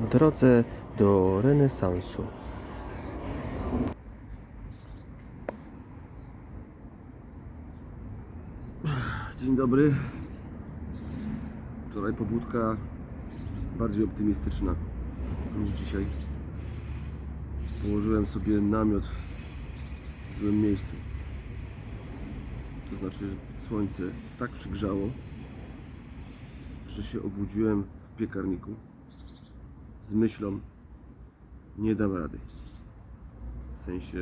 w drodze do renesansu. Dzień dobry. Wczoraj pobudka bardziej optymistyczna niż dzisiaj. Położyłem sobie namiot w złym miejscu. To znaczy słońce tak przygrzało, że się obudziłem w piekarniku z myślą nie dam rady. W sensie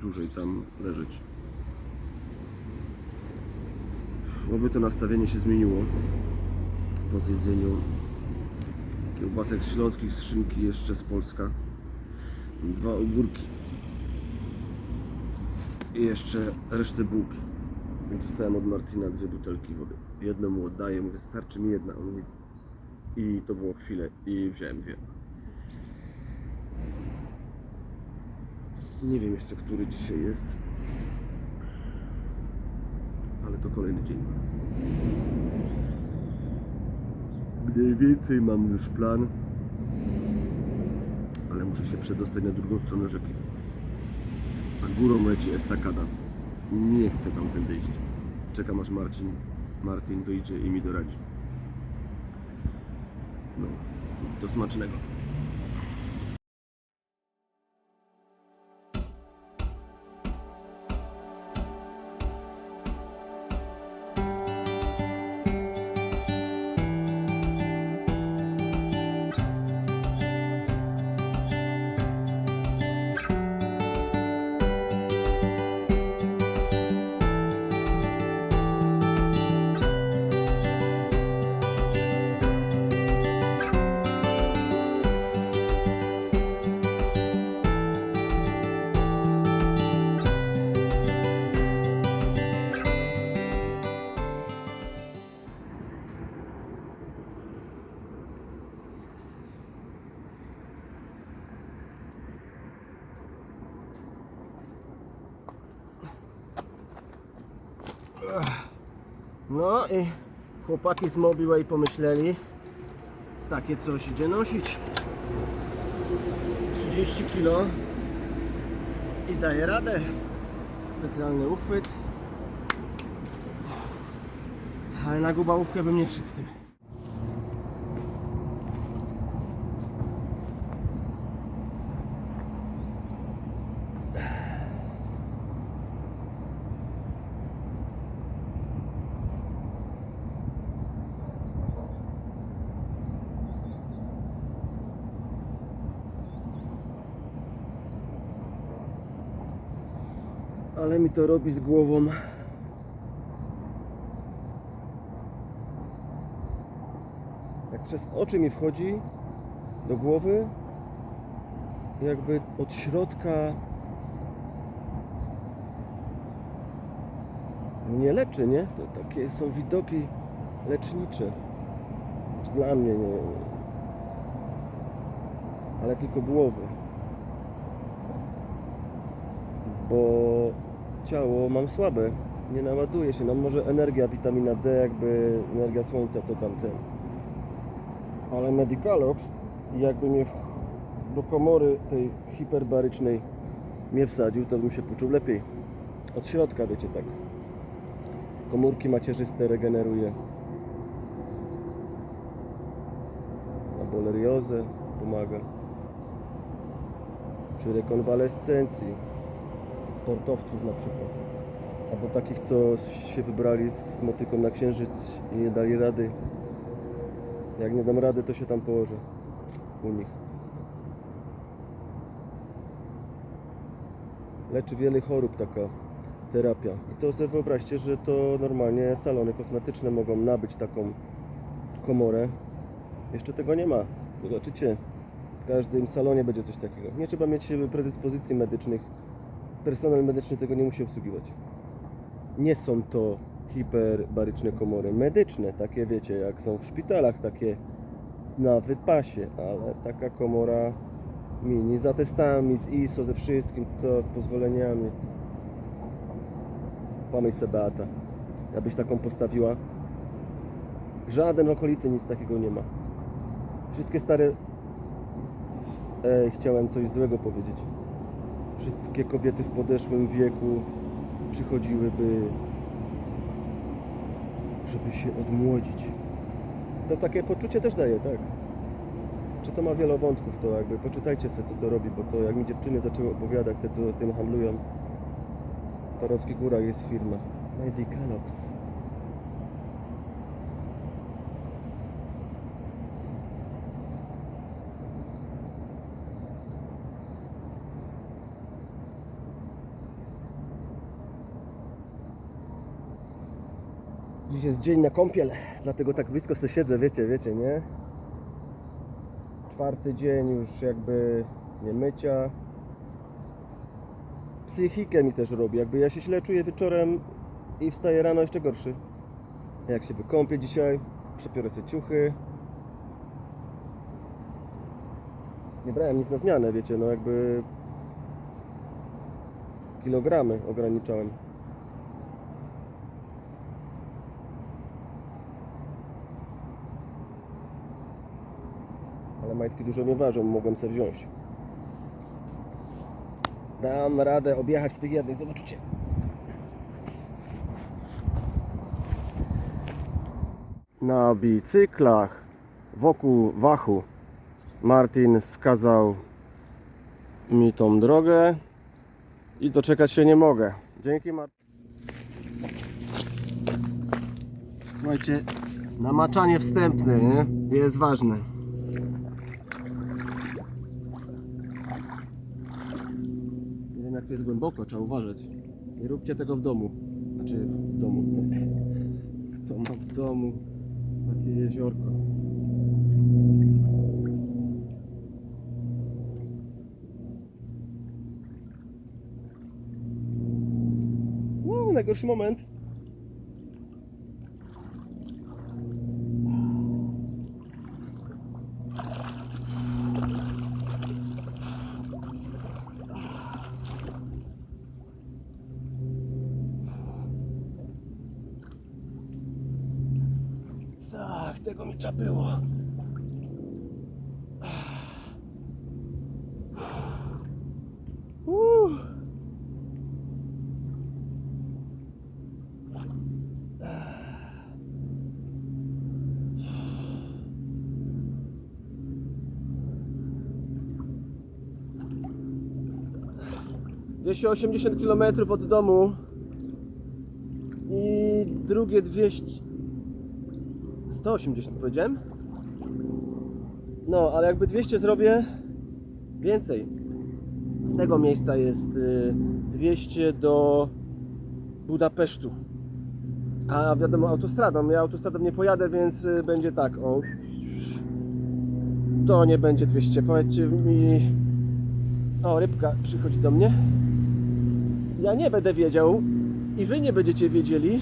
dłużej tam leżeć. Oby to nastawienie się zmieniło po zjedzeniu kiełbasek śląskich z szynki jeszcze z Polska. Dwa ogórki. I jeszcze resztę bułki. Dostałem od Martina dwie butelki wody. Jedną mu oddaję, mówię starczy mi jedna. On mówi i to było chwilę i wziąłem dwie nie wiem jeszcze który dzisiaj jest ale to kolejny dzień. Mniej więcej mam już plan, ale muszę się przedostać na drugą stronę rzeki. A górą leci estakada. Nie chcę tamtędy iść. Czekam aż Marcin, Martin wyjdzie i mi doradzi. No, do smacznego. No i chłopaki z Mobiway pomyśleli, takie coś idzie nosić. 30 kg i daje radę. Specjalny uchwyt. Ale na gubałówkę bym nie wszedł z tym. Ale mi to robi z głową. Jak przez oczy mi wchodzi do głowy, jakby od środka mnie leczy, nie? To takie są widoki lecznicze. Dla mnie, nie Ale tylko głowy. bo ciało mam słabe, nie naładuje się, no może energia, witamina D, jakby energia słońca to tamten. Ale Medicalox, jakby mnie w, do komory tej hiperbarycznej mnie wsadził, to bym się poczuł lepiej. Od środka, wiecie, tak. Komórki macierzyste regeneruje. Na boleriozę pomaga. Przy rekonwalescencji sportowców na przykład. Albo takich, co się wybrali z motyką na księżyc i nie dali rady. Jak nie dam rady, to się tam położę u nich. Leczy wiele chorób taka terapia. I to sobie wyobraźcie, że to normalnie salony kosmetyczne mogą nabyć taką komorę. Jeszcze tego nie ma. Zobaczycie, w każdym salonie będzie coś takiego. Nie trzeba mieć predyspozycji medycznych personel medyczny tego nie musi obsługiwać. Nie są to hiperbaryczne komory medyczne, takie wiecie, jak są w szpitalach, takie na wypasie, ale taka komora mini, z atestami, z ISO, ze wszystkim, to z pozwoleniami. Pomyśl sobie Beata, abyś taką postawiła. Żaden w okolicy nic takiego nie ma. Wszystkie stare Ej, chciałem coś złego powiedzieć. Wszystkie kobiety w podeszłym wieku przychodziłyby, żeby się odmłodzić. To takie poczucie też daje, tak? Czy to ma wiele wątków, to jakby poczytajcie sobie, co to robi, bo to jak mi dziewczyny zaczęły opowiadać, te co tym handlują, w Tarowskich Górach jest firma Medicalox. Dziś jest dzień na kąpiel, dlatego tak blisko sobie siedzę, wiecie, wiecie, nie? Czwarty dzień już jakby nie mycia. Psychikę mi też robi, jakby ja się źle czuję wieczorem i wstaję rano jeszcze gorszy. Jak się wykąpię dzisiaj, przepiorę sobie ciuchy. Nie brałem nic na zmianę, wiecie, no jakby kilogramy ograniczałem. Majtki dużo nie ważą, mogłem sobie wziąć. Dam radę objechać w tych jednych, zobaczycie. Na bicyklach wokół Wachu Martin skazał mi tą drogę i doczekać się nie mogę. Dzięki Martin. Słuchajcie, namaczanie wstępne nie? jest ważne. Nie wiem jak to jest głęboko, trzeba uważać. Nie róbcie tego w domu. Znaczy w domu. Kto ma w domu takie jeziorko? Wow, najgorszy moment. 280 km od domu i drugie 200 180 powiedziałem? No ale jakby 200 zrobię więcej. Z tego miejsca jest y, 200 do Budapesztu. A wiadomo autostradą. Ja autostradą nie pojadę więc y, będzie tak o. To nie będzie 200 powiedzcie mi o rybka przychodzi do mnie. Ja nie będę wiedział i wy nie będziecie wiedzieli,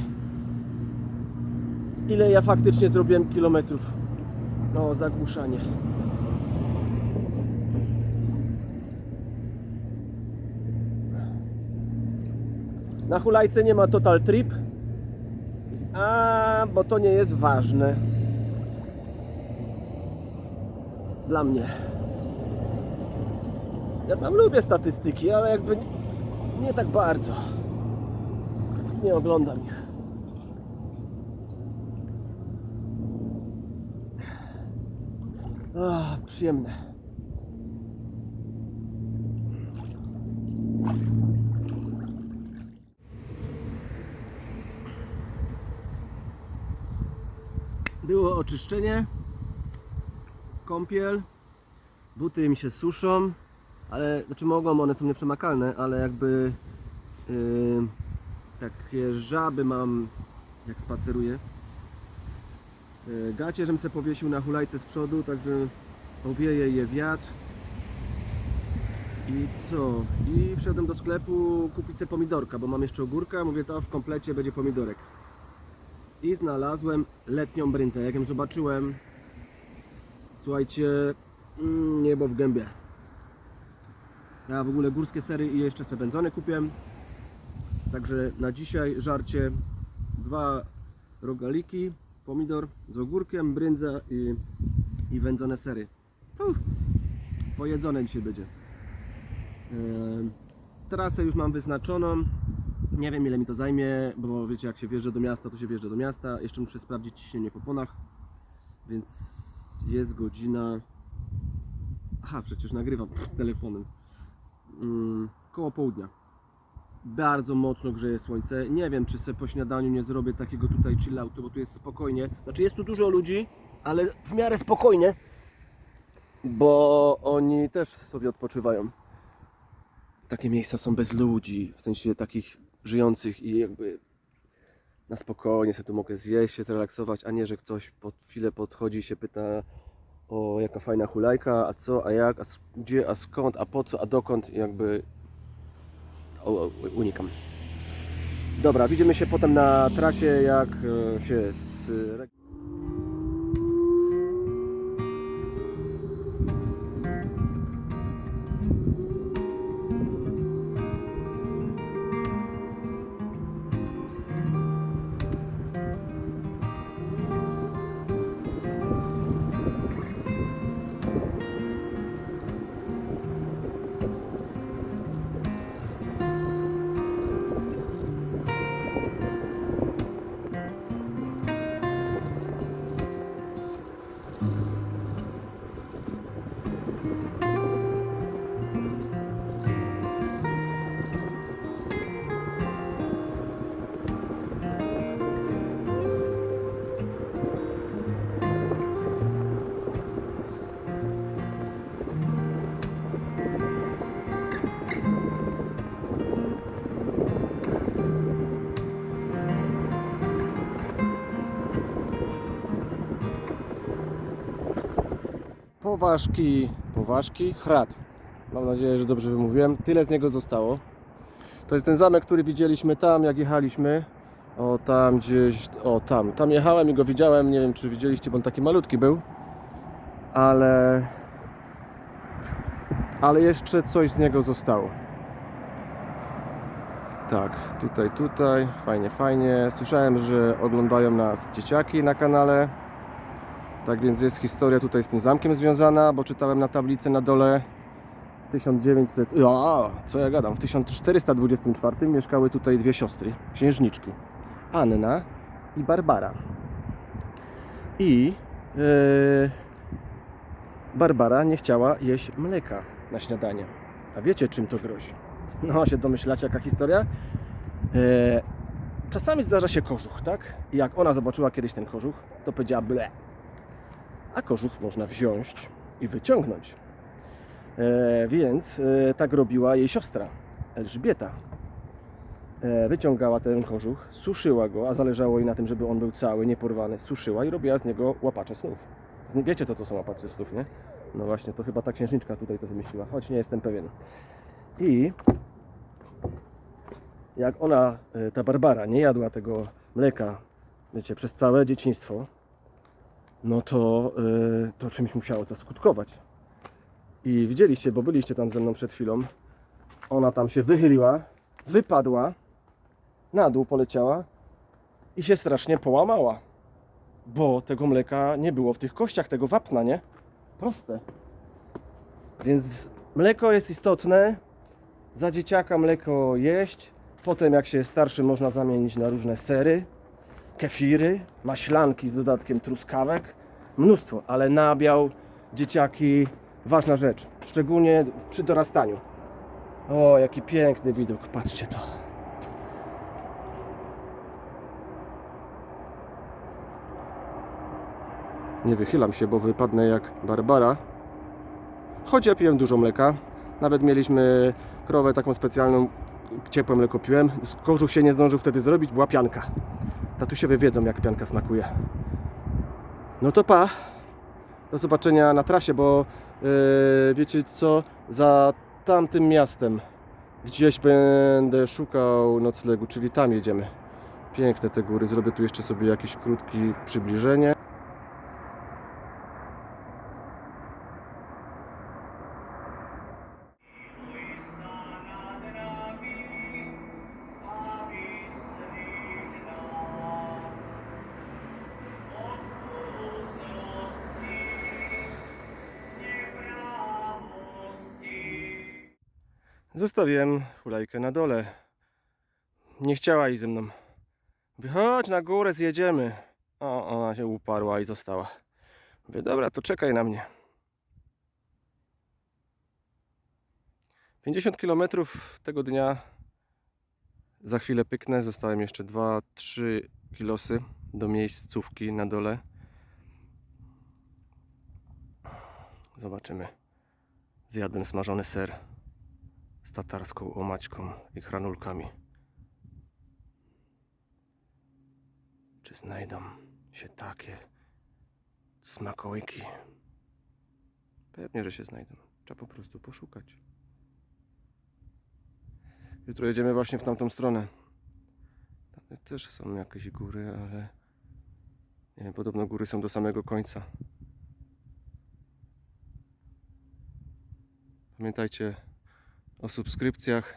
ile ja faktycznie zrobiłem kilometrów. No, zagłuszanie. Na hulajce nie ma total trip. A, bo to nie jest ważne. Dla mnie. Ja tam lubię statystyki, ale jakby nie, tak bardzo. Nie oglądam ich. Ach, przyjemne. Było oczyszczenie, kąpiel, buty mi się suszą, ale znaczy mogą, one są nieprzemakalne, ale jakby yy, takie żaby mam jak spaceruję. E, Gacie, żebym se powiesił na hulajce z przodu, także powieje je wiatr. I co? I wszedłem do sklepu kupić sobie pomidorka, bo mam jeszcze ogórka. Mówię, to w komplecie będzie pomidorek. I znalazłem letnią bryndzę. Jak ją zobaczyłem, słuchajcie, mm, niebo w gębie. Ja w ogóle górskie sery i jeszcze sobie wędzone kupiłem. Także na dzisiaj żarcie dwa rogaliki, pomidor z ogórkiem, bryndza i, i wędzone sery. Uff. Pojedzone dzisiaj będzie. Em, Trasę już mam wyznaczoną. Nie wiem ile mi to zajmie, bo wiecie jak się wjeżdża do miasta, to się wjeżdża do miasta. Jeszcze muszę sprawdzić ciśnienie w oponach. Więc jest godzina. Aha, przecież nagrywam telefonem. Mm, koło południa. Bardzo mocno grzeje słońce. Nie wiem, czy sobie po śniadaniu nie zrobię takiego tutaj chilloutu, bo tu jest spokojnie. Znaczy jest tu dużo ludzi, ale w miarę spokojnie, bo oni też sobie odpoczywają. Takie miejsca są bez ludzi, w sensie takich żyjących i jakby na spokojnie sobie tu mogę zjeść, się zrelaksować, a nie, że ktoś po chwilę podchodzi i się pyta o jaka fajna hulajka, a co, a jak, a gdzie, a skąd, a po co, a dokąd, jakby o, o, unikam. Dobra, widzimy się potem na trasie, jak e, się z... Poważki, poważki, Hrat. Mam nadzieję, że dobrze wymówiłem. Tyle z niego zostało. To jest ten zamek, który widzieliśmy tam, jak jechaliśmy. O, tam gdzieś, o, tam. Tam jechałem i go widziałem. Nie wiem, czy widzieliście, bo on taki malutki był. Ale... Ale jeszcze coś z niego zostało. Tak, tutaj, tutaj. Fajnie, fajnie. Słyszałem, że oglądają nas dzieciaki na kanale. Tak więc jest historia tutaj z tym zamkiem związana, bo czytałem na tablicy na dole w 1900, a, co ja gadam, w 1424 mieszkały tutaj dwie siostry, księżniczki, Anna i Barbara. I e, Barbara nie chciała jeść mleka na śniadanie. A wiecie czym to grozi? No się domyślacie jaka historia? E, czasami zdarza się kożuch, tak? I jak ona zobaczyła kiedyś ten kożuch, to powiedziała ble a kożuch można wziąć i wyciągnąć. E, więc e, tak robiła jej siostra Elżbieta. E, wyciągała ten kożuch, suszyła go, a zależało jej na tym, żeby on był cały, nieporwany. Suszyła i robiła z niego łapacze snów. Wiecie, co to są łapacze snów, nie? No właśnie, to chyba ta księżniczka tutaj to wymyśliła, choć nie jestem pewien. I jak ona, e, ta Barbara, nie jadła tego mleka, wiecie, przez całe dzieciństwo, no to, y, to czymś musiało zaskutkować. I widzieliście, bo byliście tam ze mną przed chwilą, ona tam się wychyliła, wypadła, na dół poleciała i się strasznie połamała. Bo tego mleka nie było w tych kościach, tego wapna, nie? Proste. Więc mleko jest istotne. Za dzieciaka mleko jeść. Potem jak się jest starszy można zamienić na różne sery kefiry, maślanki z dodatkiem truskawek, mnóstwo, ale nabiał, dzieciaki, ważna rzecz, szczególnie przy dorastaniu. O, jaki piękny widok, patrzcie to. Nie wychylam się, bo wypadnę jak Barbara. Choć ja piłem dużo mleka. Nawet mieliśmy krowę taką specjalną, ciepłe mleko piłem. Kożuch się nie zdążył wtedy zrobić, była pianka. Tatusiowie wiedzą, jak pianka smakuje. No to pa. Do zobaczenia na trasie, bo yy, wiecie co? Za tamtym miastem gdzieś będę szukał noclegu, czyli tam jedziemy. Piękne te góry. Zrobię tu jeszcze sobie jakieś krótkie przybliżenie. Zostawiłem hulajkę na dole. Nie chciała iść ze mną. Mówię, chodź na górę, zjedziemy. O, ona się uparła i została. Mówię, dobra, to czekaj na mnie. 50 km tego dnia za chwilę pyknę. Zostałem jeszcze 2-3 kilosy do miejscówki na dole. Zobaczymy. Zjadłem smażony ser tatarską omaćką i hranulkami. Czy znajdą się takie smakołyki? Pewnie, że się znajdą. Trzeba po prostu poszukać. Jutro jedziemy właśnie w tamtą stronę. Tam też są jakieś góry, ale nie wiem, podobno góry są do samego końca. Pamiętajcie o subskrypcjach,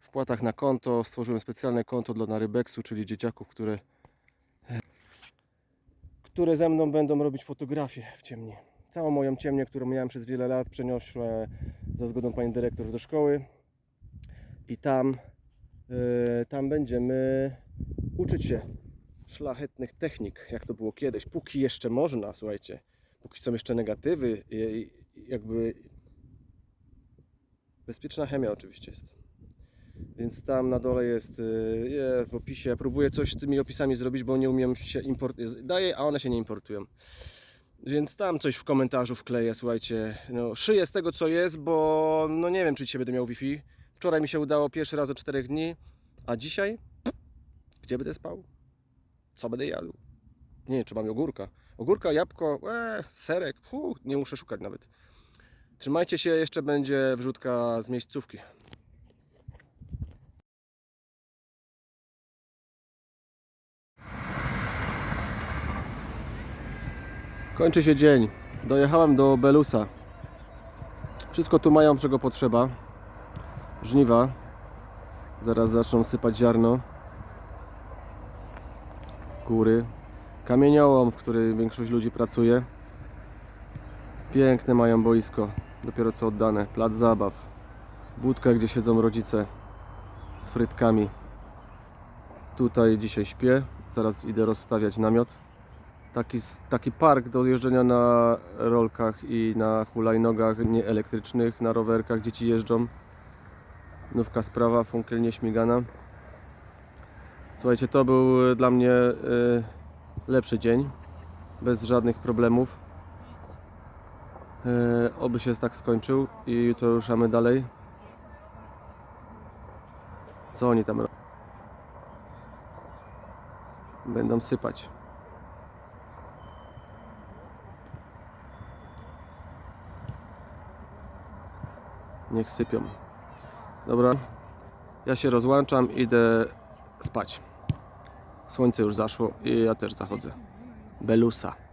wpłatach na konto. Stworzyłem specjalne konto dla Narybeksu, czyli dzieciaków, które, które ze mną będą robić fotografie w ciemni. Całą moją ciemnię, którą miałem przez wiele lat, przeniosłem za zgodą pani dyrektor do szkoły i tam, e, tam będziemy uczyć się szlachetnych technik, jak to było kiedyś, póki jeszcze można, słuchajcie, póki są jeszcze negatywy, i, jakby bezpieczna chemia oczywiście jest. Więc tam na dole jest y, je, w opisie. Ja próbuję coś z tymi opisami zrobić, bo nie umiem się import... Daję, a one się nie importują. Więc tam coś w komentarzu wkleję, słuchajcie. No, szyję z tego co jest, bo no nie wiem czy dzisiaj będę miał Wi-Fi. Wczoraj mi się udało pierwszy raz od 4 dni, a dzisiaj? Gdzie będę spał? Co będę jadł? Nie czy mam ogórka. Ogórka, jabłko, e, serek, Fu, nie muszę szukać nawet. Trzymajcie się, jeszcze będzie wrzutka z miejscówki. Kończy się dzień. Dojechałem do Belusa. Wszystko tu mają, czego potrzeba. Żniwa. Zaraz zaczną sypać ziarno. Góry. Kamieniołom, w którym większość ludzi pracuje. Piękne mają boisko. Dopiero co oddane. Plac zabaw. Budka, gdzie siedzą rodzice z frytkami. Tutaj dzisiaj śpię. Zaraz idę rozstawiać namiot. Taki, taki park do jeżdżenia na rolkach i na hulajnogach nieelektrycznych, na rowerkach dzieci jeżdżą. Nówka sprawa, funkiel nieśmigana. Słuchajcie, to był dla mnie y, lepszy dzień, bez żadnych problemów. Y, oby się tak skończył i jutro ruszamy dalej. Co oni tam robią? Będą sypać. Niech sypią. Dobra, ja się rozłączam, idę spać. Słońce już zaszło i ja też zachodzę. Belusa.